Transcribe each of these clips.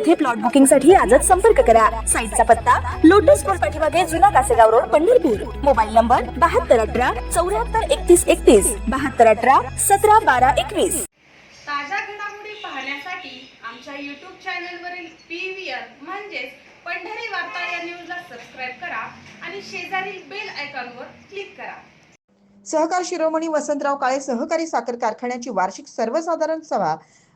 येथे प्लॉट बुकिंगसाठी आजच संपर्क करा. साईटचा पत्ता लोटस स्कूल पाठीमागे जुना Kasegaon road Pandharpur. Mobile number बहात्तर अठरा चौऱ्याहत्तर एकतीस एकतीस बहात्तर अठरा सतरा बारा एकवीस. ताज्या घडामोडी पाहण्यासाठी आमच्या यूट्यूब चॅनलवरील पी व्ही आर म्हणजेच पंढरी वार्ता या न्यूजला सबस्क्राईब करा आणि शेजारील बेल आयकॉनवर क्लिक करा. सहकार शिरोमणी वसंतराव काळे सहकारी साखर कारखान्याची वार्षिक सर्वसाधारण सभा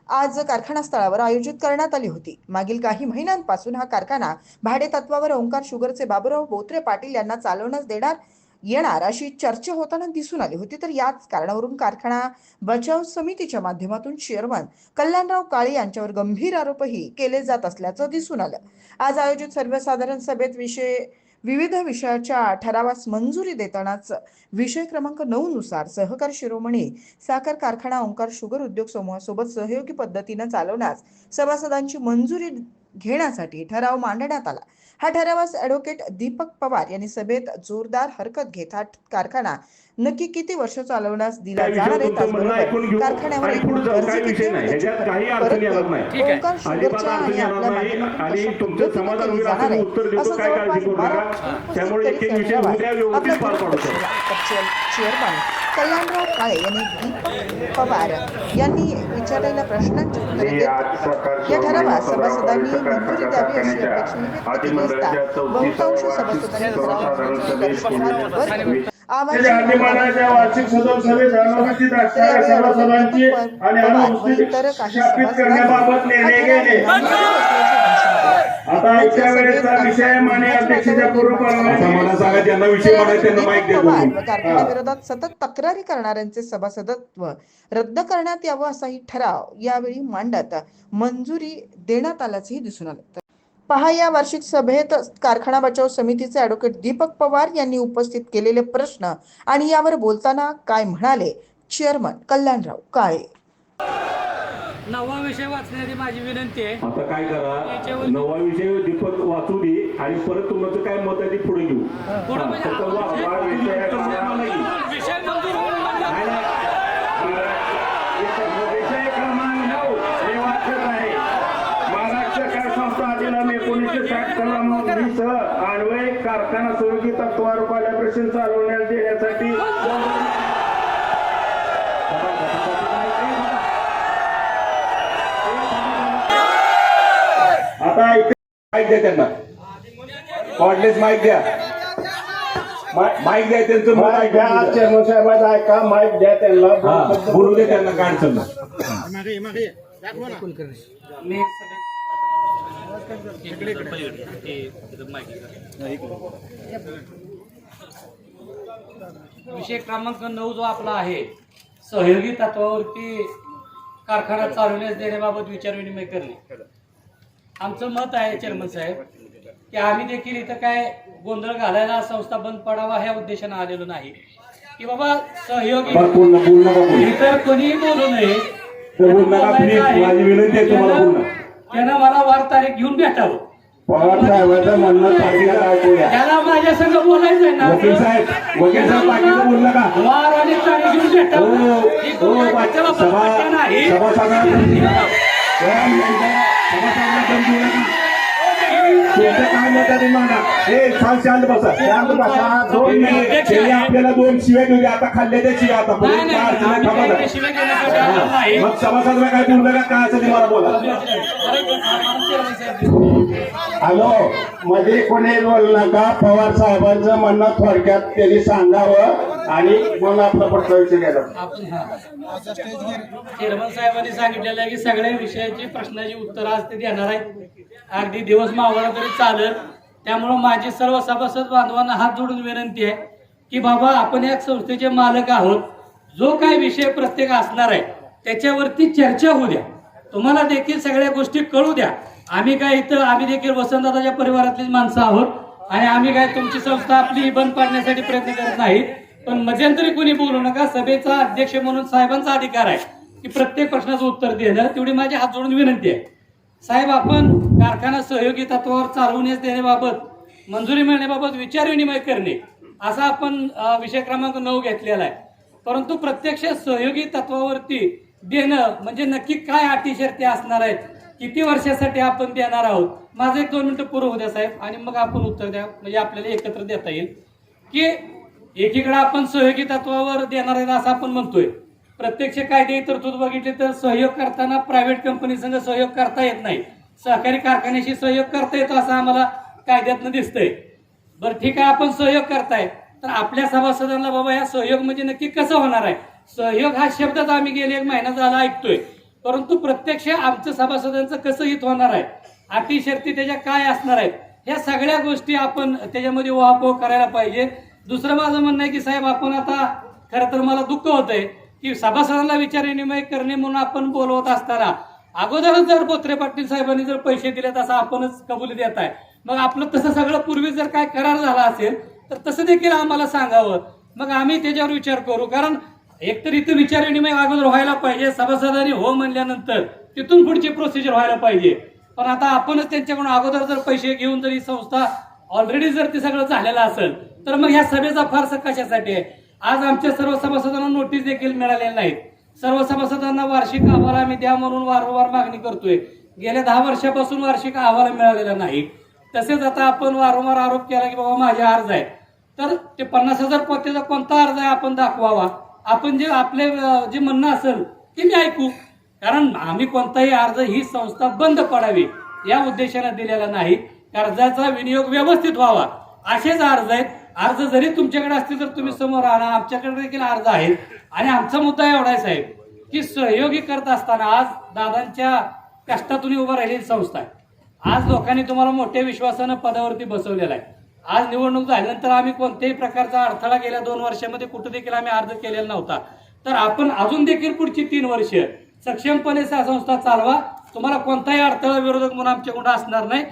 आज कारखाना स्थळावर आयोजित करण्यात आली होती. मागील काही महिन्यांपासून हा कारखाना भाडे तत्वावर ओंकार शुगरचे बाबुराव बोत्रे पाटील यांना चालवण्यास देणार येणार अशी चर्चा होताना दिसून आली होती. तर याच कारणावरून कारखाना बचाव समितीच्या माध्यमातून चेअरमन कल्याणराव काळे यांच्यावर गंभीर आरोपही केले जात असल्याचं दिसून आलं. आज आयोजित सर्वसाधारण सभेत विषय विविध विषयाच्या ठरावास मंजुरी देतानाच विषय क्रमांक नऊ नुसार सहकार शिरोमणी साखर कारखाना ओंकार शुगर उद्योग समूहासोबत सहयोगी पद्धतीनं चालवण्यास सभासदांची मंजुरी घेण्यासाठी ठराव मांडण्यात आला. हा ठरावास ऍडव्होकेट दीपक पवार यांनी सभेत जोरदार हरकत घेत हा कारखाना नक्की किती वर्ष चालवण्यास दिला जाणार आहे. कर्ज किती ओंकार शुगरच्या आणि आपल्या माध्यमातून केली जाणार आहे. असं जवळपास बारा उपस्थित आपल्या चेअरमन कल्याणराव काळे यांनी दीपक पवार यांनी विचारलेल्या प्रश्नांची उत्तरे देत या ठरावास सभासदांनी मंजुरी द्यावी अशी अपेक्षा व्यक्त केली असता. बहुतांश सभासदांनी वार्षिक सदर सभेत अनुपस्थित असणाऱ्या सभासदांची आणि अनुपस्थित शापित करण्याबाबत निर्णय घेणे आता इतक्या वेळेचा विषय माने अध्यक्षाच्या पूर्व आता मला सांगा ज्यांना विषय म्हणायचे त्यांना माहिती द्या पवार बोलून. व कारखान्याविरोधात सतत तक्रारी करणाऱ्यांचे सभासदत्व रद्द करण्यात यावं असाही ठराव यावेळी मांडत मंजुरी देण्यात आल्याचंही दिसून आलं पहा या वार्षिक सभेत कारखाना बचाव समितीचे ॲडव्होकेट दीपक पवार यांनी उपस्थित केलेले प्रश्न आणि यावर बोलताना काय म्हणाले? चेअरमन कल्याणराव काळे नववा विषय वाचण्याची माझी विनंती आहे. आता काय करा? नवा विषय दीपक वाचू दे आणि परत तुमचं काय मत आहे ते पुढे घेऊ पुढं हा, म्हणजे फक्त वा- वा- विषय- विषय मंजूर होऊन म्हणजे नाही, नाही. विषय क्रमांक नऊ हे वाचत आहे महाराष्ट्र कर संस्था अधिनियम एकोणीसशे साठ वीस अन्वय कारखाना सुरू तत्वावर कॉलॅबरेशन चालवण्यास देण्यासाठी आता माईक द्या त्यांना. कॉर्डलेस माईक द्या. माईक द्या त्यांचं माईक घ्या. चेअरमन साहेबांचा ऐका माईक द्या त्यांना. हा, बोलू दे त्यांना काय अडचण नाही. मी इकडे इकडे पलीकडे. ते तिथं mic आहे. विषय क्रमांक नऊ जो आपला आहे सहयोगी तत्वावरती कारखाना चालवण्यास देण्याबाबत विचारविनिमय करणे आमचं मत आहे चेअरमन साहेब की आम्ही देखील इथं काय गोंधळ घालायला संस्था बंद पडावा ह्या उद्देशानं आलेलो नाही की बाबा सहयोगी. इतर कोणीही बोलू नये विनंती आहे तुम्हाला. त्यानं मला वार तारीख घेऊन भेटावं. पवार साहेबांचं म्हणणं तारखेला ऐकूया त्याला माझ्या संग बोलायचंय ना. वकील साहेब वकील साहेब बाकीचं बोल नका. वार आणि तारीख घेऊन हो भेटावं ही हो सभा नाही नका. त्या सभासदांना धमकी काय ते शांत बसा. शांत बसा. दोन मिनिट. त्यांनी आपल्याला दोन शिव्या दिल्या आता खाल्ल्या त्या शिव्या आता. पुढे काय अडचण आहे, थांबा जरा. मग सभासदांना काय बोलू नका? काय असेल ते मला बोला. हॅलो मध्ये कोणी बोल नका. पवार साहेबांचं म्हणणं थोडक्यात त्यांनी सांगावं. आणि मग आपला पुढचा घ्यायला चेअरमन साहेबांनी सांगितलेलं आहे की सगळ्या विषयाची प्रश्नाची उत्तरं आज ते देणार आहेत. अगदी दिवस मावळा तरी चालेल. त्यामुळं माझी सर्व सभासद बांधवांना हात जोडून विनंती आहे की बाबा आपण या संस्थेचे मालक आहोत. जो काय विषय प्रत्येक असणार आहे त्याच्यावरती चर्चा होऊ द्या. तुम्हाला देखील सगळ्या गोष्टी कळू द्या. आम्ही काय इथं आम्ही देखील वसंतदादाच्या परिवारातलीच माणसं आहोत. आणि आम्ही काय तुमची संस्था आपली बंद पाडण्यासाठी प्रयत्न करत नाही पण मध्यंतरी कोणी बोलू नका. सभेचा अध्यक्ष म्हणून साहेबांचा अधिकार आहे की प्रत्येक प्रश्नाचं उत्तर देणं तेवढी माझी हात जोडून विनंती आहे. साहेब आपण कारखाना सहयोगी तत्वावर चालवण्यास देण्याबाबत मंजुरी मिळण्याबाबत विचार विनिमय करणे असा आपण विषय क्रमांक नऊ घेतलेला आहे. परंतु प्रत्यक्ष सहयोगी तत्वावरती देणं म्हणजे नक्की काय अटी शर्ती असणार आहेत किती वर्षासाठी आपण देणार आहोत माझं एक दोन मिनटं पूर्ण होऊ द्या साहेब आणि मग आपण उत्तर द्या म्हणजे आपल्याला एकत्र देता येईल. की एकीकडे आपण सहयोगी तत्वावर देणार आहे असं आपण म्हणतोय. प्रत्यक्ष कायदे तरतूद बघितली तर सहयोग करताना प्रायव्हेट कंपनी संघ सहयोग करता येत नाही. सहकारी कारखान्याशी सहयोग करता येतो असं आम्हाला कायद्यातनं दिसतंय. बरं ठीक आहे आपण सहयोग करताय. तर आपल्या सभासदांना बाबा या सहयोग म्हणजे नक्की कसं होणार आहे? सहयोग हा शब्दच आम्ही गेले एक महिना झाला ऐकतोय. परंतु प्रत्यक्ष आमचं सभासदांचं कसं हित होणार आहे? अटी शर्ती त्याच्या काय असणार आहेत? ह्या सगळ्या गोष्टी आपण त्याच्यामध्ये वाहपोह करायला पाहिजे. दुसरं माझं म्हणणं आहे की साहेब आपण आता खरं तर मला दुःख होतंय की सभासदांना विचारविनिमय करणे म्हणून आपण बोलवत असताना अगोदरच जर बोत्रे पाटील साहेबांनी जर पैसे दिले तसं आपणच कबुली देत आहे. मग आपलं तसं सगळं पूर्वी जर काय करार झाला असेल तर तसं देखील आम्हाला सांगावं. मग आम्ही त्याच्यावर विचार करू कारण एकतर इथं विचारविनिमय अगोदर व्हायला पाहिजे सभासदांनी हो म्हणल्यानंतर तिथून पुढची प्रोसिजर व्हायला पाहिजे. पण आता आपणच त्यांच्याकडून अगोदर जर पैसे घेऊन जर ही संस्था ऑलरेडी जर ते सगळं झालेलं असेल तर मग ह्या सभेचा फारसा कशासाठी आहे? आज आमच्या सर्व सभासदांना नोटीस देखील मिळालेल्या नाहीत सर्व सभासदांना वार्षिक अहवाल आम्ही द्या म्हणून वारंवार मागणी करतोय. गेल्या दहा वर्षापासून वार्षिक अहवाल मिळालेला नाही. तसेच आता आपण वारंवार आरोप केला की बाबा माझे अर्ज आहे तर ते पन्नास हजार पोत्याचा कोणता अर्ज आहे आपण दाखवावा? आपण जे आपले जे म्हणणं असेल ते मी ऐकू. कारण आम्ही कोणताही अर्ज ही संस्था बंद पडावी या उद्देशाने दिलेला नाही. कर्जाचा विनियोग व्यवस्थित व्हावा. असेच अर्ज आहेत. अर्ज जरी तुमच्याकडे असतील तर तुम्ही समोर आणा आमच्याकडे देखील अर्ज आहेत. आणि आमचा मुद्दा एवढा आहे साहेब की सहयोगी करत असताना आज दादांच्या कष्टातून उभं राहिलेली संस्था आहे. आज लोकांनी तुम्हाला मोठ्या विश्वासानं पदावरती बसवलेला आहे. आज निवडणूक झाल्यानंतर आम्ही कोणत्याही प्रकारचा अडथळा गेल्या दोन वर्षामध्ये कुठं देखील आम्ही अर्ज केलेला नव्हता. तर आपण अजून देखील पुढची तीन वर्ष सक्षमपणे संस्था चालवा. तुम्हाला कोणताही अडथळा विरोधक म्हणून आमच्याकडून असणार नाही.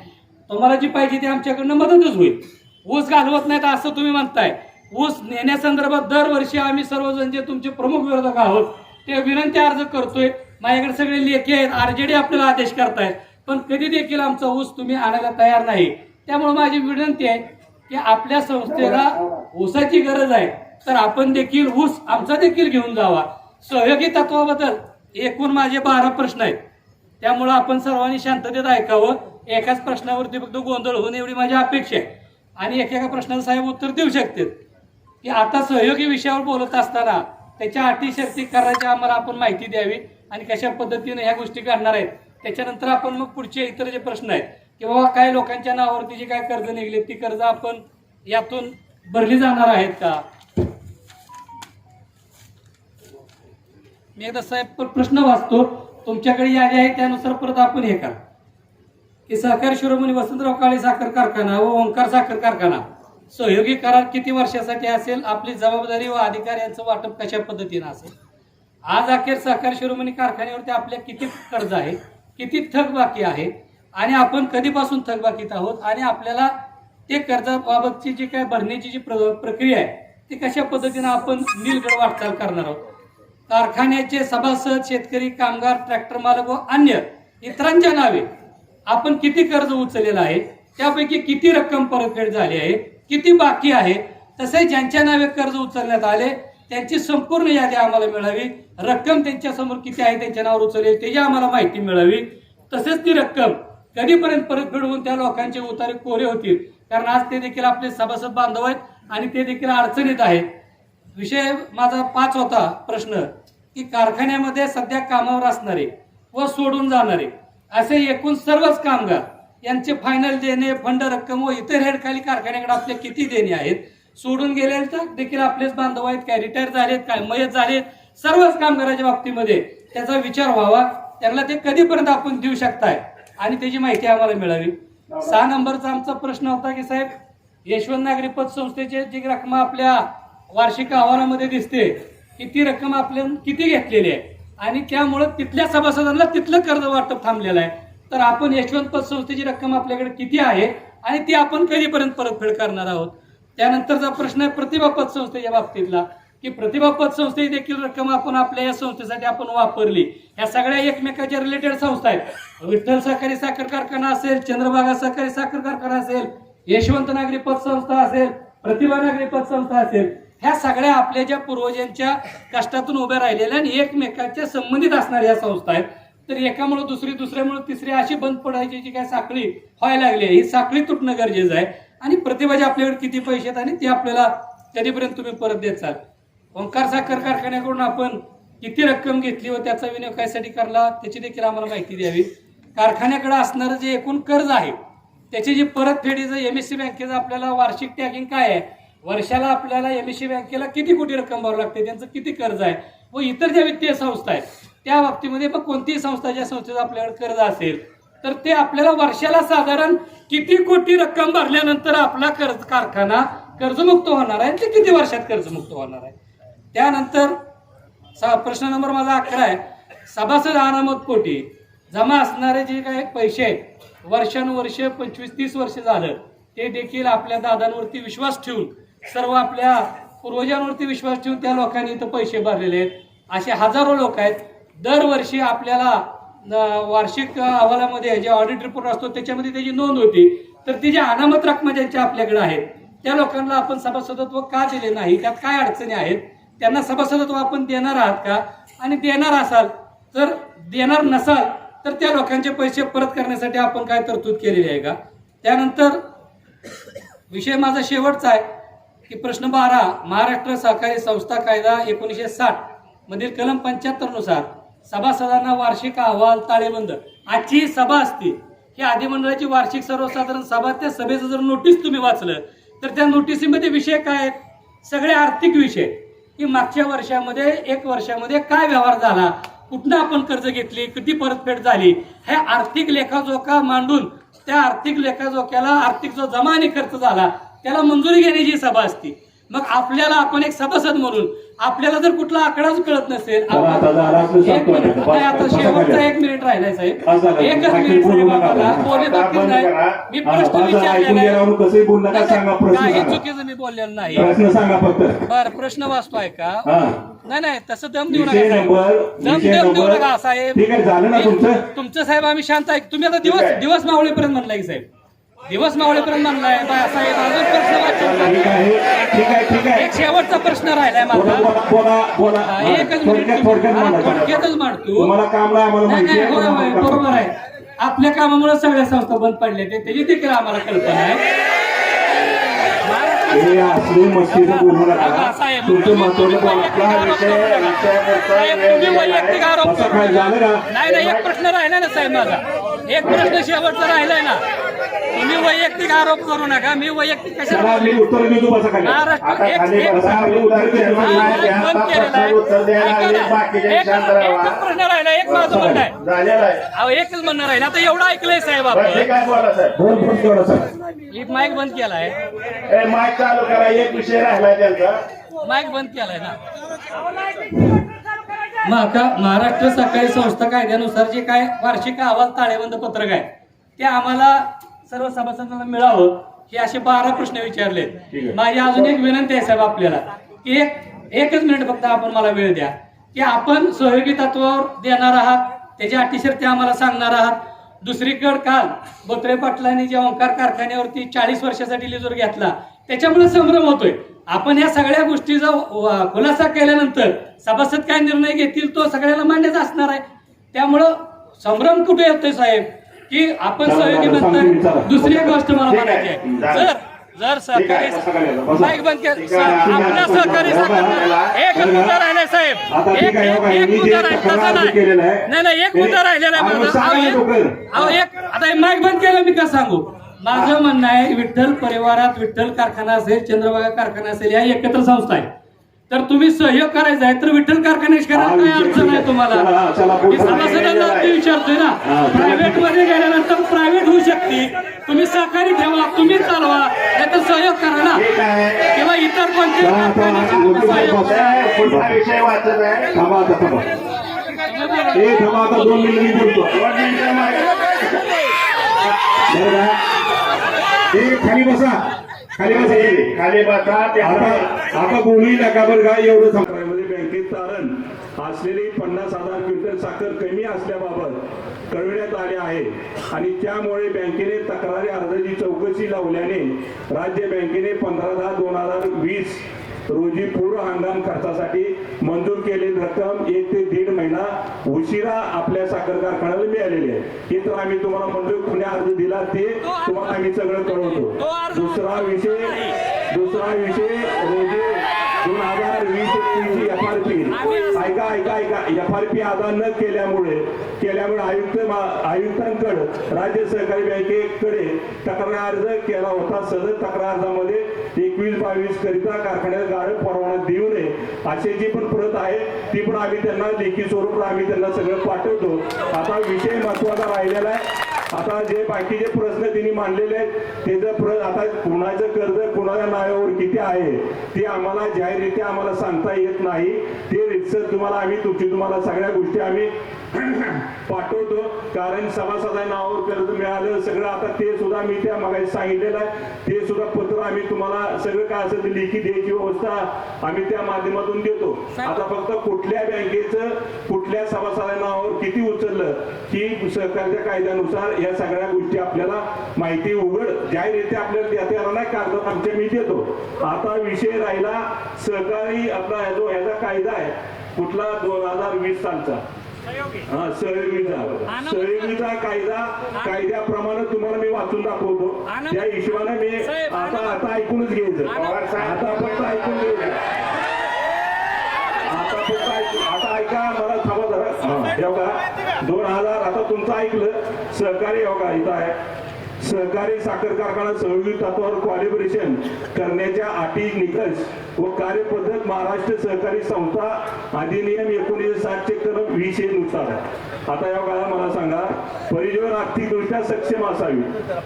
तुम्हाला जी पाहिजे ती आमच्याकडनं मदतच होईल. ऊस घालवत नाहीत असं तुम्ही म्हणताय. ऊस नेण्यासंदर्भात दरवर्षी आम्ही सर्वजण जे तुमचे प्रमुख विरोधक आहोत ते विनंती अर्ज करतोय. माझ्याकडे सगळे लेखी आहेत आरजेडी आपल्याला आदेश करतायत. पण कधी देखील आमचा ऊस तुम्ही आणायला तयार नाही. त्यामुळे माझी विनंती आहे की आपल्या संस्थेला ऊसाची गरज आहे. तर आपण देखील ऊस आमचा देखील घेऊन जावा. सहयोगी तत्वाबद्दल एकूण माझे बारा प्रश्न आहेत. त्यामुळं आपण सर्वांनी शांततेत ऐकावं. एकाच प्रश्नावरती फक्त गोंधळ होऊन एवढी माझी अपेक्षा आहे. आणि एकेका प्रश्नाचं साहेब उत्तर देऊ शकतात. की आता सहयोगी विषयावर बोलत असताना त्याच्या अटी शर्ती करायच्या आम्हाला आपण माहिती द्यावी आणि कशा पद्धतीने ह्या गोष्टी घडणार आहेत. त्याच्यानंतर आपण मग पुढचे इतर जे प्रश्न आहेत की बाबा काय लोकांच्या नावावरती जी काय कर्ज निघले ती कर्ज आपण यातून भरली जाणार आहेत का? मी एकदा साहेब प्रश्न वाचतो. तुमच्याकडे यादी आहे त्यानुसार परत आपण हे करा. की सहकारी शिरोमणी वसंतराव काळे साखर कारखाना व ओंकार साखर कारखाना सहयोगी करार किती वर्षासाठी असेल? आपली जबाबदारी व अधिकार यांचं वाटप कशा पद्धतीनं असेल? आज अखेर सहकारी शिरोमणी कारखान्यावरती आपल्या किती कर्ज आहे किती थकबाकी आहे आणि आपण कधीपासून थकबाकीत आहोत? आणि आपल्याला ते कर्जाबाबतची जी काय भरण्याची जी प्र- प्रक्रिया आहे ती कशा पद्धतीनं आपण नीलगड वाटचाल करणार आहोत? कारखान्याचे सभासद शेतकरी कामगार ट्रॅक्टर मालक व अन्य इतरांच्या नावे आपण किती कर्ज उचललेलं आहे त्यापैकी किती रक्कम परतफेड झाली आहे किती बाकी आहे तसे ज्यांच्या नावे कर्ज उचलण्यात आले त्यांची संपूर्ण यादी आम्हाला मिळावी. रक्कम त्यांच्यासमोर किती आहे त्यांच्या नावावर उचलली त्याची आम्हाला माहिती मिळावी. तसेच ती रक्कम कधीपर्यंत परतफेड होऊन त्या लोकांचे उतारे कोरे होतील कारण आज ते देखील आपले सभासद बांधव आहेत आणि ते देखील अडचणीत आहेत. विषय माझा पाच होता प्रश्न की कारखान्यामध्ये सध्या कामावर असणारे व सोडून जाणारे असे एकूण सर्वच कामगार यांचे फायनल देणे फंड रक्कम व इतर हेडखाली कारखान्याकडे आपले किती देणे आहेत सोडून गेले तर देखील आपलेच बांधव आहेत काय रिटायर झालेत काय मयत झालेत सर्वच कामगाराच्या बाबतीमध्ये त्याचा विचार व्हावा. त्यांना ते कधीपर्यंत आपण देऊ शकताय? आणि त्याची माहिती आम्हाला मिळावी. सहा नंबरचा आमचा प्रश्न होता की साहेब यशवंत नागरी पतसंस्थेचे जी रक्कम आपल्या वार्षिक अहवालामध्ये दिसते की ती रक्कम आपल्या किती घेतलेली आहे? आणि त्यामुळं तिथल्या सभासदांना तिथलं कर्ज वाटप थांबलेलं आहे. तर आपण यशवंत पतसंस्थेची रक्कम आपल्याकडे किती आहे? आणि ती आपण कधीपर्यंत परतफेड करणार आहोत? त्यानंतरचा प्रश्न आहे प्रतिभा पतसंस्थेच्या बाबतीतला की प्रतिभा पतसंस्थे देखील रक्कम आपण आपल्या या संस्थेसाठी आपण वापरली. ह्या सगळ्या एकमेकाच्या रिलेटेड संस्था आहेत. विठ्ठल सहकारी साखर कारखाना असेल चंद्रभागा सहकारी साखर कारखाना असेल यशवंत नागरी पतसंस्था असेल प्रतिभा नागरी पतसंस्था असेल ह्या सगळ्या आपल्या ज्या पूर्वजांच्या कष्टातून उभ्या राहिलेल्या आणि एकमेकांच्या संबंधित असणाऱ्या ह्या संस्था आहेत. तर एकामुळे दुसरी दुसऱ्यामुळे तिसरी अशी बंद पडायची जी काय साखळी व्हायला लागली आहे ही साखळी तुटणं गरजेचं आहे. आणि प्रतिभाचे आपल्याकडे किती पैसे आहेत आणि ते आपल्याला कधीपर्यंत तुम्ही परत देत चाल? ओंकार साखर कारखान्याकडून आपण किती रक्कम घेतली व त्याचा विनियोग कायसाठी करला त्याची देखील आम्हाला माहिती द्यावी. कारखान्याकडे असणारं जे एकूण कर्ज आहे त्याची जी परतफेडीचं एम एस सी बँकेचं आपल्याला वार्षिक टॅगिंग काय आहे वर्षाला आपल्याला एम एस सी बँकेला किती कोटी रक्कम भरावं लागते? त्यांचं किती कर्ज आहे? व इतर ज्या वित्तीय संस्था आहेत त्या बाबतीमध्ये मग कोणतीही संस्था ज्या संस्थेचं आपल्याकडे कर्ज असेल तर ते आपल्याला वर्षाला साधारण किती कोटी रक्कम भरल्यानंतर आपला कर्ज कारखाना कर्जमुक्त होणार आहे आणि ते किती वर्षात कर्जमुक्त होणार आहे? त्यानंतर सा- प्रश्न नंबर माझा अकरा आहे. सभासद अनामत पोटी जमा असणारे जे काही पैसे आहेत वर्षानुवर्ष पंचवीस तीस वर्ष झालं ते देखील आपल्या दादांवरती विश्वास ठेवून सर्व आपल्या पूर्वजांवरती विश्वास ठेवून त्या लोकांनी इथं पैसे भरलेले आहेत. असे हजारो लोक आहेत. दरवर्षी आपल्याला वार्षिक अहवालामध्ये जे ऑडिट रिपोर्ट असतो त्याच्यामध्ये त्याची नोंद होती. तर ती जी अनामत रकमा ज्यांच्या आपल्याकडे आहेत त्या लोकांना आपण सभासदत्व का दिले नाही? त्यात काय अडचणी आहेत? त्यांना सभासदत्व आपण देणार आहात का? आणि देणार असाल तर देणार नसाल तर त्या लोकांचे पैसे परत करण्यासाठी आपण काय तरतूद केलेली आहे का? त्यानंतर विषय माझा शेवटचा आहे. की प्रश्न बारा महाराष्ट्र सहकारी संस्था कायदा एकोणीसशे साठ मधील कलम पंच्याहत्तरनुसार सभासदांना वार्षिक अहवाल ताळेबंद. आजची ही सभा असते. ही अधिमंडळाची वार्षिक सर्वसाधारण सभा त्या सभेचं जर नोटीस तुम्ही वाचलं तर त्या नोटीसीमध्ये विषय काय आहेत? सगळे आर्थिक विषय. की मागच्या वर्षामध्ये एक वर्षामध्ये काय व्यवहार झाला? कुठनं आपण कर्ज घेतली? किती परतफेड झाली? हे आर्थिक लेखाजोखा मांडून त्या आर्थिक लेखाजोख्याला आर्थिक जो जमा आणि खर्च झाला त्याला मंजुरी घेण्याची सभा असते. मग आपल्याला आपण एक सभासद म्हणून आपल्याला जर कुठला आकडाच कळत नसेल एक मिनिट आता शेवटचा. एक मिनिट राहिलाय साहेब. एकच मिनिट बोलू साहेब. आपल्याला. बोलले नाही. मी प्रश्न विचारलेला काही. चुकीचं मी बोललेलं नाही. बर प्रश्न वाचतोय का? नाही नाही तसं दम देऊ नका दम दम देऊ नका साहेब. तुमचं? साहेब आम्ही शांत आहे. तुम्ही आता दिवस. दिवस मावळेपर्यंत म्हणलाय की साहेब. दिवस मावळेपर्यंत म्हणलाय बा- साहेब अजून प्रश्न एक शेवटचा प्रश्न राहिलाय माझा. बोला बोला बोला एकच. थोडक्यातच मांडतो. बरोबर आहे आपल्या कामामुळे सगळ्या संस्था बंद पडल्या ते त्याची देखील आम्हाला कल्पना आहे. असं? नाही नाही एक प्रश्न राहिला ना साहेब माझा. एक प्रश्न शेवटचा राहिलाय ना. तुम्ही वैयक्तिक आरोप करू नका मी वैयक्तिक कशाला महाराष्ट्र आता एक- आता प्रश्न राहिला एक माझं म्हणणं आहे. झालेला आहे. अहो एकच म्हणणं राहिलं. आता एवढं ऐकलंय साहेब आपण. माईक बंद केलाय. ए, माईक चालू करा. एक विषय राहिला त्यांचा. माईक बंद केलाय ना. महाका महाराष्ट्र सहकारी संस्था कायद्यानुसार जे काय वार्षिक अहवाल ताळेबंद पत्रक आहे ते आम्हाला सर्व सभासदांना मिळावं हे असे बारा प्रश्न विचारले. माझी अजून एक विनंती आहे साहेब आपल्याला की एक एकच मिनिट फक्त आपण मला वेळ द्या की आपण सहयोगी तत्वावर देणार आहात त्याच्या अटीशर्ती आम्हाला सांगणार आहात. दुसरीकडे काल बोत्रे पाटलांनी जे ओंकार कारखान्यावरती चाळीस वर्षासाठी लिजोर घेतला त्याच्यामुळे संभ्रम होतोय. आपण या सगळ्या गोष्टीचा खुलासा केल्यानंतर सभासद काय निर्णय घेतील तो सगळ्याला मान्यच असणार आहे. त्यामुळं संभ्रम कुठे येतोय साहेब? की आपण सहयोगी म्हणताय. दुसरी एक गोष्ट मला म्हणायची आहे. जर जर सहकारी. माईक बंद आपल्या. सहकारी एक. मुद्दा राहिलाय साहेब एक एक- मुद्दा राहिला नाही नाही नाही एक मुद्दा राहिलेला आहे माझा एक- आता हे माईक बंद केलं मी का सांगू माझं म्हणणं आहे विठ्ठल परिवारात विठ्ठल कारखाना असेल चंद्रभागा कारखाना असेल या एकत्र संस्था आहे तर तुम्ही सहयोग करायचा आहे तर विठ्ठल कारखान्याशी करा काय अडचण आहे तुम्हाला? मी सभासदांना विचारतोय ना. प्रायव्हेटमध्ये गेल्यानंतर प्रायव्हेट होऊ शकते. तुम्ही सहकारी ठेवा तुम्ही चालवा नाहीतर सहयोग करा ना. किंवा इतर कोणत्याही चला, चला, कारखान्याशी सहयोग करा. ए, पुढचा विषय वाचत आहे. थांबा आता थांबा. तुम्ही बोला. ए थांबा आता दोन मिनिट मी बोलतो. दोन मिनिटं माईक बरं का ए खाली बसा. खाली बसा ए. खाली बसा आता आता बोलू नका बरं का एवढं सांग. मध्ये बँकेत तारण. असलेली पन्नास हजार क्विंटल साखर कमी असल्याबाबत कळविण्यात आले आहे. आणि त्यामुळे बँकेने तक्रारी अर्जाची चौकशी लावल्याने राज्य बँकेने पंधरा दहा दोन हजार वीस रोजी पूर्व हंगाम खर्चासाठी मंजूर केलेली रक्कम एक ते दीड महिना उशिरा आपल्या साखर कारखान्याला मिळालेली आहे. ही तर आम्ही तुम्हाला मंजूर कुणी अर्ज दिला ते तुम्हाला आम्ही सगळं कळवतो. दुसरा विषय दुसरा विषय रोजी दोन हजार वीस एकवीसची एफ आर पी ऐका ऐका ऐका. एफ आर पी अदा न केल्यामुळे केल्यामुळे आयुक्त आयुक्तांकडे राज्य सहकारी बँकेकडे तक्रार अर्ज केला होता. सदर तक्रार अर्जामध्ये एकवीस बावीस करिता कारखान्यात गाळप परवाना देऊ नये अशी जी पण प्रत आहे ती पण आम्ही त्यांना लेखी स्वरूपात आम्ही त्यांना सगळं पाठवतो. आता विषय महत्त्वाचा राहिलेला आहे. आता जे बाकीचे प्रश्न त्यांनी मांडलेले आहेत त्याचं प्र आता कुणाचं कर्ज कुणाच्या नावावर किती आहे ते आम्हाला जाहीररित्या आम्हाला सांगता येत नाही. ते रितसर तुम्हाला आम्ही तुमची तुम्हाला सगळ्या गोष्टी आम्ही पाठवतो. कारण सभासदा नावावर कर्ज मिळालं सगळं आता ते सुद्धा मी त्या मागायला सांगितलेलं आहे. ते सुद्धा पत्र आम्ही तुम्हाला सगळं काय असेल ते लेखी द्यायची व्यवस्था आम्ही त्या माध्यमातून देतो. आता फक्त कुठल्या बँकेचं कुठल्या सभासदा नावावर किती उचललं की सरकारच्या कायद्यानुसार या सगळ्या गोष्टी आपल्याला माहिती उघड. जाहीररित्या आपल्याला देता येणार नाही कागद आमच्या मी देतो. आता विषय राहिला सहकारी आपला जो ह्याचा कायदा आहे कुठला? दोन हजार वीस सालचा. हा सहयोगीचा सहयोगीचा कायदा कायद्याप्रमाणे तुम्हाला मी वाचून दाखवतो. त्या हिशोबाने मी आता आता ऐकूनच घ्यायचं. आता फक्त ऐकून घ्यायचं. आता फक्त आता ऐका मला थांबा जरा. हे बघा दोन हजार आता तुमचं ऐकलं सहकारी हो इथं आहे? सहकारी साखर कारखाना सहयोगी तत्वावर कॉलिब्रेशन करण्याच्या अटी निकष व कार्यपद्धत महाराष्ट्र सहकारी संस्था अधिनियम एकोणीसशे सातचे कलम वीसशे नुसार आहे. आता या काळात मला सांगा परिजीवन आर्थिकदृष्ट्या सक्षम असावी.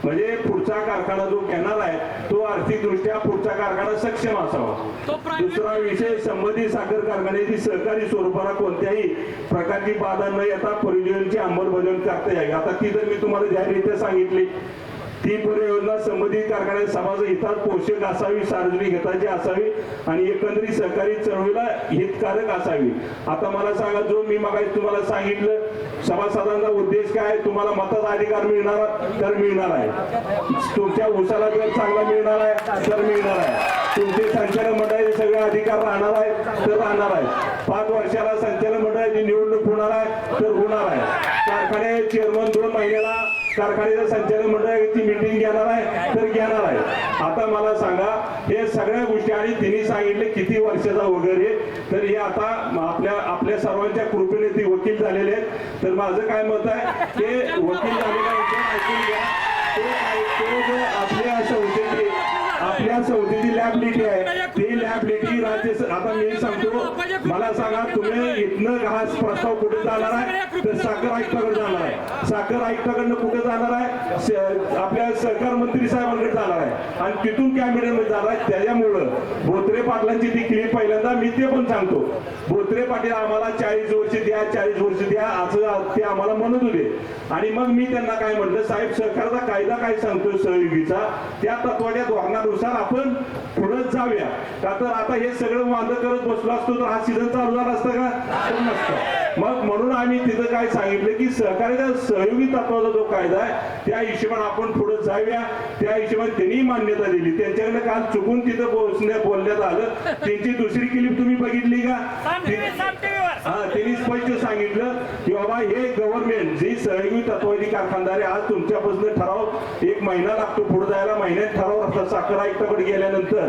म्हणजे पुढचा कारखाना जो घेणार आहे तो आर्थिकदृष्ट्या पुढचा कारखाना सक्षम असावा. दुसरा विषय संबंधित साखर कारखान्याची सहकारी स्वरूपाला कोणत्याही प्रकारची बाधा न येता परियोजनेची अंमलबजावणी करता येईल आता ती जर मी तुम्हाला जाहीररित्या सांगितली ती परियोजना संबंधित कारखान्यात समाज हितात पोषक असावी सार्वजनिक हिताची असावी आणि एकंदरीत सहकारी चळवळीला हितकारक असावी. आता मला सांगा जो मी मागायचं तुम्हाला सांगितलं सभासदांचा उद्देश काय? आहे? तुम्हाला मताचा अधिकार मिळणार तर मिळणार आहे. तुमच्या उसाला जर चांगला मिळणार आहे तर मिळणार आहे. तुमचे संचालक मंडळाचे सगळे अधिकार राहणार आहेत तर राहणार आहे पाच वर्षाला संचालक मंडळाची निवडणूक होणार आहे तर होणार आहे कारखाने चेअरमन दोन महिन्याला कारखान्याच्या संचालक मंडळाची मिटिंग घेणार आहे तर घेणार आहे. आता मला सांगा हे सगळ्या गोष्टी आणि तिने सांगितले किती वर्षाचा वगैरे तर हे आता आपल्या आपल्या सर्वांच्या कृपेने ते वकील झालेले आहेत. तर माझं काय मत आहे ते वकील झालेला आपल्या संस्थेची आपल्या संस्थेची लॅबिलिटी आहे ती लॅबिलिटी राज्य आता मी सांगतो मला सांगा तुम्ही इथनं हा प्रस्ताव कुठे जाणार आहे? तर साखर आयुक्ताकडे जाणार आहे. साखर आयुक्ताकडनं कुठे जाणार आहे? आपल्या सहकार मंत्री साहेबांकडे जाणार आहे. आणि तिथून कॅबिनेटमध्ये जाणार आहे. त्याच्यामुळं भोत्रे पाटलांची ती क्लिप पहिल्यांदा मी ते पण सांगतो. भोत्रे पाटील आम्हाला चाळीस वर्ष द्या चाळीस वर्ष द्या असं ते आम्हाला म्हणत होते. आणि मग मी त्यांना काय म्हटलं साहेब सरकारचा कायदा काय सांगतो सहयोगीचा? त्या तत्वाच्या धोरणानुसार आपण पुढे जाऊया. का तर आता हे सगळं वांद करत बसलो असतो तर हा सीझन चालू झाला असता का? नसतं. मग म्हणून आम्ही तिथं काय सांगितलं की सहकार्याच्या सहयोगी तत्वाचा जो कायदा आहे त्या हिशोबाने आपण पुढे जाऊया. त्या हिशोबाने त्यांनी मान्यता दिली. त्यांच्याकडे काल चुकून तिथं पोहोचण्या बोलण्यात आलं. त्यांची दुसरी क्लिप तुम्ही बघितली का? हा त्यांनी स्पष्ट सांगितलं की बाबा हे गव्हर्नमेंट जी सहयोगी तत्वाची कारखानदारी आज तुमच्यापासून ठराव एक महिना लागतो पुढे जायला महिन्यात ठराव असतात साखर आयुक्ताकडे गेल्यानंतर.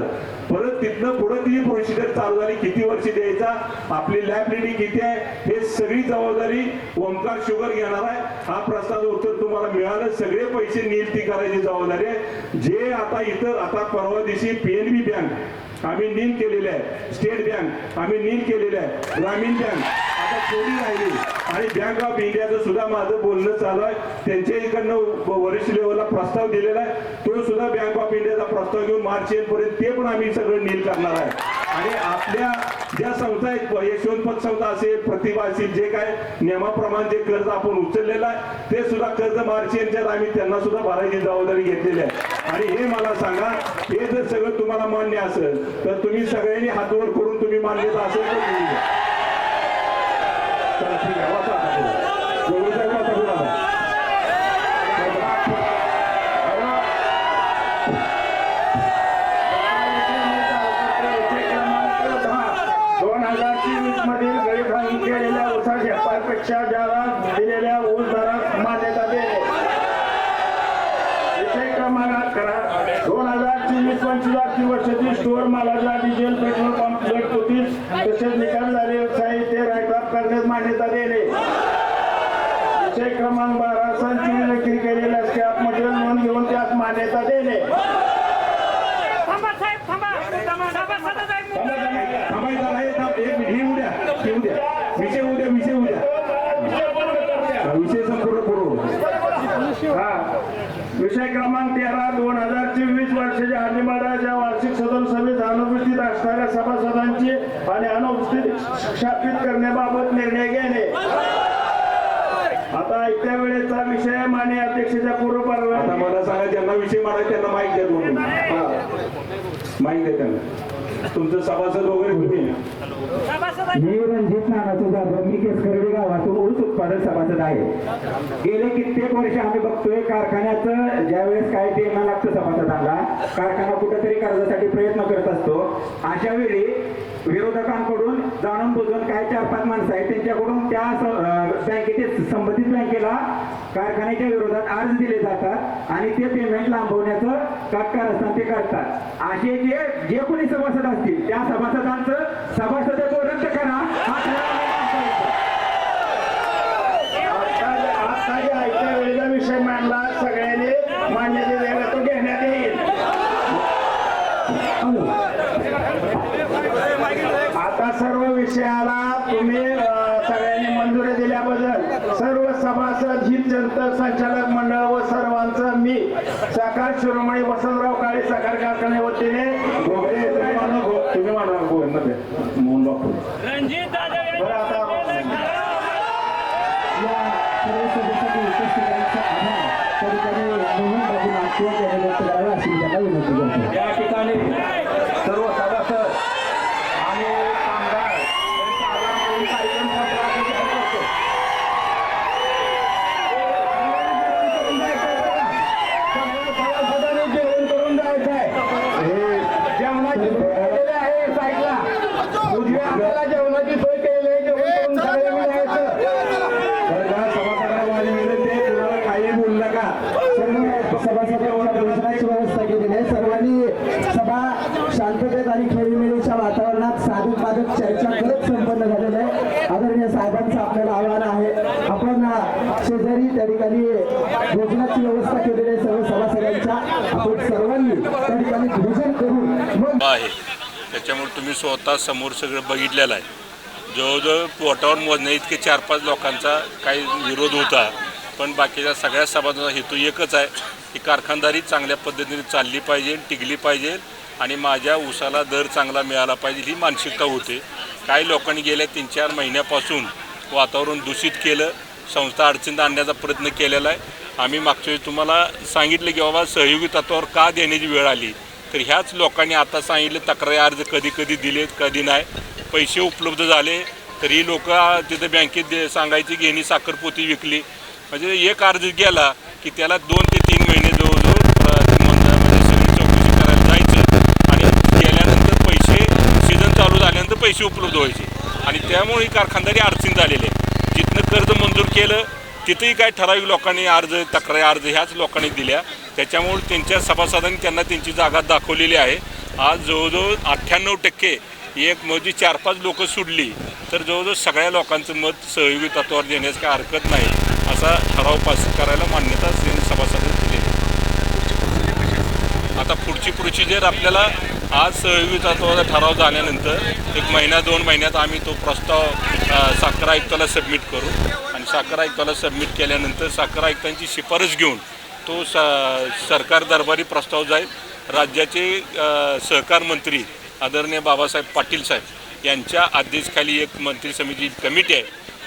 परत तिथनं पुढे ती प्रोसिजर चालू झाली किती वर्ष द्यायचा आपली लॅबिलिटी किती आहे हे सगळी जबाबदारी ओमकार शुगर घेणार आहे. हा प्रस्ताव उत्तर तुम्हाला मिळालं सगळे पैसे नियुक्ती करायची जबाबदारी आहे. जे आता इतर आता परवा दिवशी पीएनबी बँक आम्ही नील केलेले आहे. स्टेट बँक आम्ही नील केलेले आहे. ग्रामीण बँक आता थोडी राहिली? आणि बँक ऑफ इंडियाचं सुद्धा माझं बोलणं चालू आहे. त्यांच्या इकडनं वरिष्ठ लेवलला प्रस्ताव दिलेला आहे. तो सुद्धा बँक ऑफ इंडियाचा प्रस्ताव घेऊन मार्च पर्यंत ते पण आम्ही सगळं नील करणार आहे. आणि आपल्या ज्या संस्था आहेत यशवंत संस्था असेल प्रतिभा असेल जे काय नियमाप्रमाणे जे कर्ज आपण उचललेलं आहे ते सुद्धा कर्ज मार्च यांच्यात आम्ही त्यांना सुद्धा भरायची जबाबदारी घेतलेली आहे. आणि हे मला सांगा हे जर सगळं तुम्हाला मान्य असेल तर तुम्ही सगळ्यांनी हातवर करून तुम्ही मान्यता असेल तर पेक्षा जादा दिलेल्या ऊस दरास मान्यता देणे विषय क्रमांक अकरा दोन हजार चोवीस पंचवीस आर्थिक वर्षाची स्टोअर मालाचा डिझेल पेट्रोल पंप प्लेट तसेच निकाल झाले व्यवसाय करण्यास मान्यता देणे विषय क्रमांक बारा संचयी विक्री केलेल्या स्क्रॅप मटेरियल नोंद घेऊन त्यास मान्यता देणे नाही थांब एक हे उद्या हे उद्या विषय उद्या विषय उद्या विषय संपूर्ण करू हा विषय क्रमांक तेरा दोन हजार चोवीस वर्षाच्या हार्दिमाडाच्या वार्षिक सदन सभेत अनुपस्थित असणाऱ्या सभासदांची आणि अनुपस्थित शापित करण्याबाबत निर्णय घेणे. आता ऐकत्या वेळेचा विषय मान्य अध्यक्षाच्या पूर्व मला सांगा ज्यांना विषय मारायचा त्यांना माहीत द्या माहीत आहे त्यांना. तुमचं सभासद वगैरे तुम्ही मी रणजित मी केसकर्डी गावातून ऊस उत्पादक सभासद आहे. गेले कित्येक वर्ष आम्ही बघतोय कारखान्याचं ज्यावेळेस काय देणं लागतं सभासदांना कारखाना कुठेतरी कर्जासाठी प्रयत्न करत असतो. अशा वेळी विरोधकांकडून जाणून बुजून काय चार पाच माणसं आहेत त्यांच्याकडून त्या बँकेचे संबंधित बँकेला कारखान्याच्या विरोधात अर्ज दिले जातात आणि ते पेमेंट लांबवण्याचं काटकार असताना ते करतात. असे जे जे कोणी सभासद असतील. त्या सभासदांचं सभासदत्व रद्द करा. आता जे विषय मांडला? सगळ्यांनी मान्यता द्यायला तो घेण्यात येईल. आता सर्व विषयाला तुम्ही मंजुरी दिल्याबद्दल सर्व सभासद हित जनता संचालक मंडळ व सर्वांचं मी साकार शिरोमणी वसंतराव काळे साकार कारखाने वतीने तुम्ही मोहन बापू. बरं आता या सर्व सदस्यांनी उपस्थितांचा आभार. कधीकधी मोहन बाबू नागपूर यांनी व्यक्त करावा अशी त्यांना विनंती करतो या ठिकाणी सर्व सभासद आणि कामगार यांचा आवाज करून कार्यक्रम संपला अशी जाहीर करतो. सगळ्या सभासदांनी जेवण करून जायचं आहे. हे जेवणाची सोय केलेली आहे साईडला उजव्या हाताला जेवणाची सोय केलेली आहे जेवण करून सगळ्यांनी जायचं बरं का, सभासदांना माझी विनंती आहे, कुणाला काही बोलू नका सर्व भोजनाची व्यवस्था केलेली आहे. सर्वांनी सभा शांततेत आणि खेळीमेळीच्या वातावरणात साधक बाधक चर्चा करत संपन्न झालेलं आहे. आदरणीय साहेबांचं आपल्याला आव्हान आहे. आपण शेजारी त्या ठिकाणी भोजनाची व्यवस्था केलेली आहे सर्व सभासदांच्या. आपण सर्वांनी त्या ठिकाणी भोजन करून मग आहे. त्याच्यामुळे तुम्ही स्वतः समोर सगळं बघितलेलं आहे. जवळजवळ पोटावर मोजण्या इतके चार पाच लोकांचा काही विरोध होता. पण बाकीच्या सगळ्या सभांचा हेतू एकच आहे. ही कारखानदारी चांगल्या पद्धतीने चालली पाहिजे टिकली पाहिजे आणि माझ्या ऊसाला दर चांगला मिळाला पाहिजे ही मानसिकता होते. काही लोकांनी गेल्या तीन चार महिन्यापासून वातावरण दूषित केलं. संस्था अडचणीत आणण्याचा प्रयत्न केलेला आहे. आम्ही मागच्या वेळी तुम्हाला सांगितलं की बाबा सहयोगी तत्वावर का देण्याची वेळ आली? तर ह्याच लोकांनी आता सांगितलं तक्रारी अर्ज कधी कधी दिलेत कधी नाही. पैसे उपलब्ध झाले तर ही लोक तिथं बँकेत दे सांगायची घेणी साखरपोती विकली. म्हणजे एक अर्ज गेला की त्याला दोन ते तीन महिने जवळजवळ अ, ते म्हणणं म्हणजे सगळी चौकशी करायला जायचं आणि गेल्यानंतर पैसे सीझन चालू झाल्यानंतर पैसे उपलब्ध व्हायचे. आणि त्यामुळे ही कारखानदारी अडचण झालेली आहे. जिथनं कर्ज मंजूर केलं तिथेही काय ठराविक लोकांनी अर्ज तक्रारी अर्ज ह्याच लोकांनी दिल्या. त्याच्यामुळे त्यांच्या सभासदांनी त्यांना त्यांची जागा दाखवलेली आहे. आज जवळजवळ अठ्ठ्याण्णव टक्के एक म्हणजे चार पाच लोकं सुटली तर जवळजवळ सगळ्या लोकांचं मत सहयोगी तत्वावर देण्यास काही हरकत नाही असा ठराव पास करायला मान्यता सभासद आता पुढची प्रोसिजर आपल्याला आज सहयोगीचा ठराव झाल्यानंतर एक महिना दोन महिन्यात आम्ही तो प्रस्ताव साखर आयुक्ताला सबमिट करू. आणि साखर आयुक्ताला सबमिट केल्यानंतर साखर आयुक्तांची शिफारस घेऊन तो स सरकार दरबारी प्रस्ताव जाईल राज्याचे सहकार मंत्री आदरणीय बाबासाहेब पाटील साहेब यांच्या अध्यक्षखाली एक मंत्री समिती कमिटी आहे.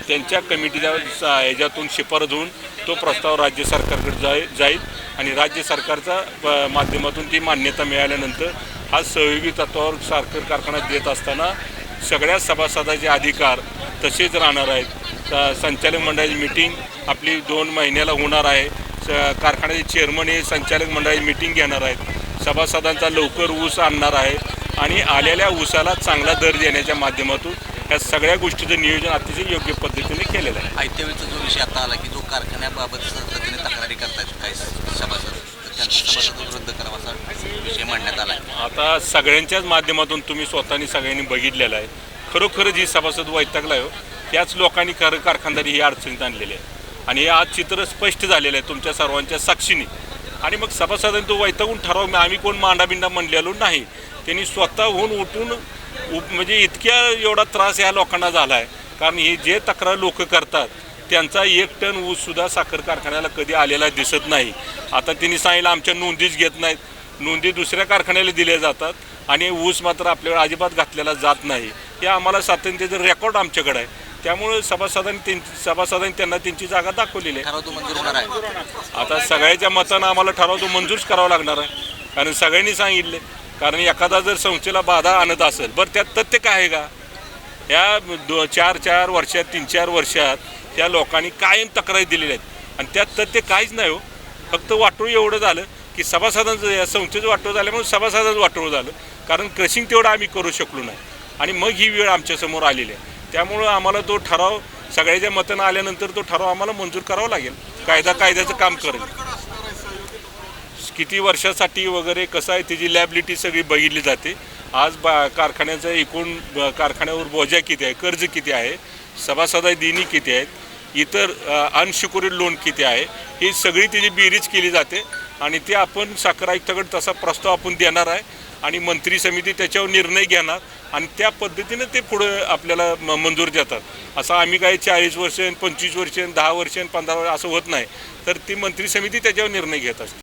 त्यांच्या कमिटीच्या याच्यातून ह्याच्यातून शिफारस होऊन तो प्रस्ताव राज्य सरकारकडे जाय जाईल आणि राज्य सरकारचा माध्यमातून ती मान्यता मिळाल्यानंतर हा सहयोगी तत्वावर साखर कारखाना देत असताना सगळ्या सभासदाचे अधिकार तसेच राहणार आहेत. संचालक मंडळाची मिटिंग आपली दोन महिन्याला होणार आहे. स कारखान्याचे चेअरमन हे संचालक मंडळाची मिटिंग घेणार आहेत. सभासदांचा लवकर ऊस आणणार आहे आणि आलेल्या ऊसाला चांगला दर देण्याच्या माध्यमातून या सगळ्या गोष्टीचं नियोजन अतिशय योग्य पद्धतीने केलेलं आहे. आयत्या वेळेचा जो विषय आता आला की जो कारखान्याबाबत पद्धतीने तक्रारी करतात काही सभासद तर त्यांचा सभासद रद्द करावा असा विषय मांडण्यात आला आहे. आता सगळ्यांच्याच माध्यमातून तुम्ही स्वतःनी सगळ्यांनी बघितलेलं आहे. खरोखर जी सभासद वैतागला आहे हो, त्याच लोकांनी खरं कारखानदारी ही अडचणीत आणलेली आहे. आणि हे आज चित्र स्पष्ट झालेलं आहे तुमच्या सर्वांच्या साक्षीने. आणि मग सभासदांनी तो वैतागून ठराव आम्ही कोण मांडाबिंडा म्हणलेलो नाही. त्यांनी स्वतःहून उठून उप म्हणजे इतक्या एवढा त्रास या लोकांना झाला आहे कारण हे जे तक्रार लोक करतात त्यांचा एक टन ऊससुद्धा साखर कारखान्याला कधी आलेला दिसत नाही. आता त्यांनी सांगितलं आमच्या नोंदीच घेत नाहीत. नोंदी दुसऱ्या कारखान्याला दिल्या जातात आणि ऊस मात्र आपल्याकडे अजिबात घातलेला जात नाही. हे आम्हाला सातत्याचं रेकॉर्ड आमच्याकडे आहे. त्यामुळे सभासदांनी त्यांची सभासदांनी त्यांना त्यांची जागा दाखवलेली आहे. ठराव तो मंजूर होणार आहे. आता सगळ्याच्या मतानं आम्हाला ठराव तो मंजूरच करावा लागणार आहे. कारण सगळ्यांनी सांगितले कारण एखादा जर संस्थेला बाधा आणत असेल बरं त्यात तथ्य काय आहे का? या दो चार चार वर्षात तीन चार वर्षात त्या लोकांनी कायम तक्रारी दिलेल्या आहेत. आणि त्यात तथ्य काहीच नाही हो. फक्त वाटोळ एवढं झालं की सभासदांचं या संस्थेचं वाटोळ झाल्यामुळे सभासदांचं वाटोळ झालं. कारण क्रशिंग तेवढं आम्ही करू शकलो नाही. आणि मग ही वेळ आमच्यासमोर आलेली आहे. त्यामुळं आम्हाला तो ठराव सगळ्याच्या मतानं आल्यानंतर तो ठराव आम्हाला मंजूर करावा लागेल. कायदा कायद्याचं काम करेल. किती वर्षासाठी वगैरे कसं आहे त्याची लॅबिलिटी सगळी बघितली जाते. आज बा कारखान्याचं एकूण कारखान्यावर बोजा किती आहे कर्ज किती आहे सभासदा दिनी किती आहेत इतर अनसिक्युरिड लोन किती आहे ही सगळी त्याची बेरीज केली जाते. आणि ते आपण साखर आयुक्ताकडे तसा प्रस्ताव आपण देणार आहे आणि मंत्री समिती त्याच्यावर निर्णय घेणार आणि त्या पद्धतीनं ते पुढं आपल्याला म- मंजूर देतात. असं आम्ही काही चाळीस वर्ष पंचवीस वर्ष दहा वर्ष पंधरा वर्ष असं होत नाही. तर ती मंत्री समिती त्याच्यावर निर्णय घेत असते.